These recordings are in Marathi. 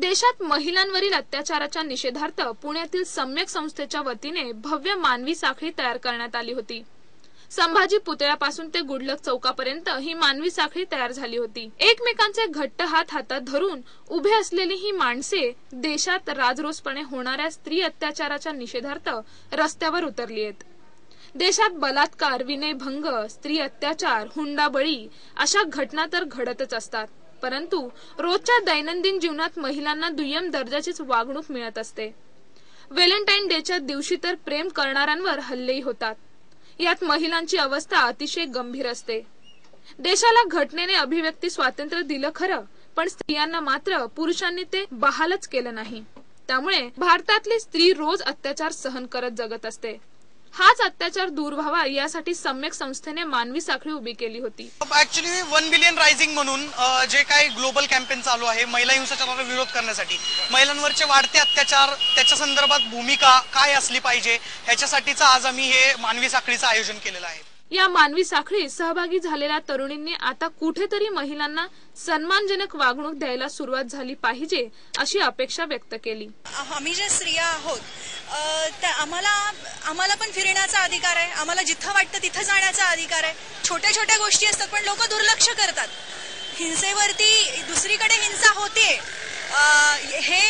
देशात महिलांवरील अत्याचाराच्या निषेधार्थ पुण्यातील सम्यक संस्थेच्या वतीने भव्य मानवी साखळी तयार करण्यात आली होती. संभाजी पुतळ्यापासून ते गुडलक चौकापर्यंत ही मानवी साखळी तयार झाली होती. एकमेकांचे घट्ट हात हातात धरून उभे असलेली ही माणसे देशात राजरोसपणे होणाऱ्या स्त्री अत्याचाराच्या निषेधार्थ रस्त्यावर उतरली आहेत. देशात बलात्कार विनयभंग स्त्री अत्याचार हुंडाबळी अशा घटना तर घडतच असतात. परंतु रोजच्या दैनंदिन जीवनात महिलांना दुय्यम दर्जाचीच वागणूक मिळत असते. व्हॅलेंटाईन डेच्या दिवशी तर प्रेम करणाऱ्यांवर हल्लेही होतात. यात महिलांची अवस्था अतिशय गंभीर असते. देशाला घटनेने अभिव्यक्ती स्वातंत्र्य दिलं खरं पण स्त्रियांना मात्र पुरुषांनी ते बहालच केलं नाही. त्यामुळे भारतातली स्त्री रोज अत्याचार सहन करत जगत असते. हाच अत्याचार दूर व्हावा यासाठी सम्यक संस्थेने मानवी साखळी उभी केली होती. ऍक्च्युली वन बिलियन रायझिंग म्हणून जे काही ग्लोबल कॅम्पेन चालू आहे महिला हिंसाचाराला विरोध करण्यासाठी महिलांवरचे वाढते अत्याचार त्याच्या संदर्भात भूमिका काय असली पाहिजे ह्याच्यासाठीच आज आम्ही हे मानवी साखळीचं आयोजन केलेलं आहे. या मानवी साखळीत सहभागी झालेल्या तरुणींनी आता कुठेतरी महिलांना सन्मानजनक वागणूक द्यायला सुरुवात झाली पाहिजे अशी अपेक्षा व्यक्त केली. आम्ही ज्या स्त्रिया आहोत त्या आम्हाला आम्हाला पण फिरण्याचा अधिकार आहे. आम्हाला जिथं वाटतं तिथं जाण्याचा अधिकार आहे. छोट्या छोट्या गोष्टी असतात पण लोक दुर्लक्ष करतात. हिंसेवरती दुसरीकडे हिंसा होते. हे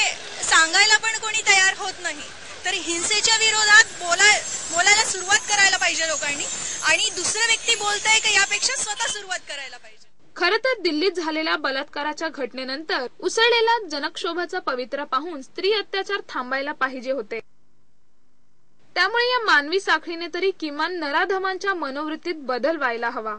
सांगायला पण कोणी तयार होत नाही. तर हिंसेच्या विरोधात बोलाय बोलायला सुरुवात करायला पाहिजे लोकांनी. आणि दुसरं व्यक्ती बोलताय का यापेक्षा स्वतः सुरुवात करायला पाहिजे. खर तर दिल्लीत झालेल्या बलात्काराच्या घटनेनंतर उसळलेला जनक्षोभाचा पवित्रा पाहून स्त्री अत्याचार थांबायला पाहिजे होते. त्यामुळे या मानवी साखळीने तरी किमान नराधमांच्या मनोवृत्तीत बदल व्हायला हवा.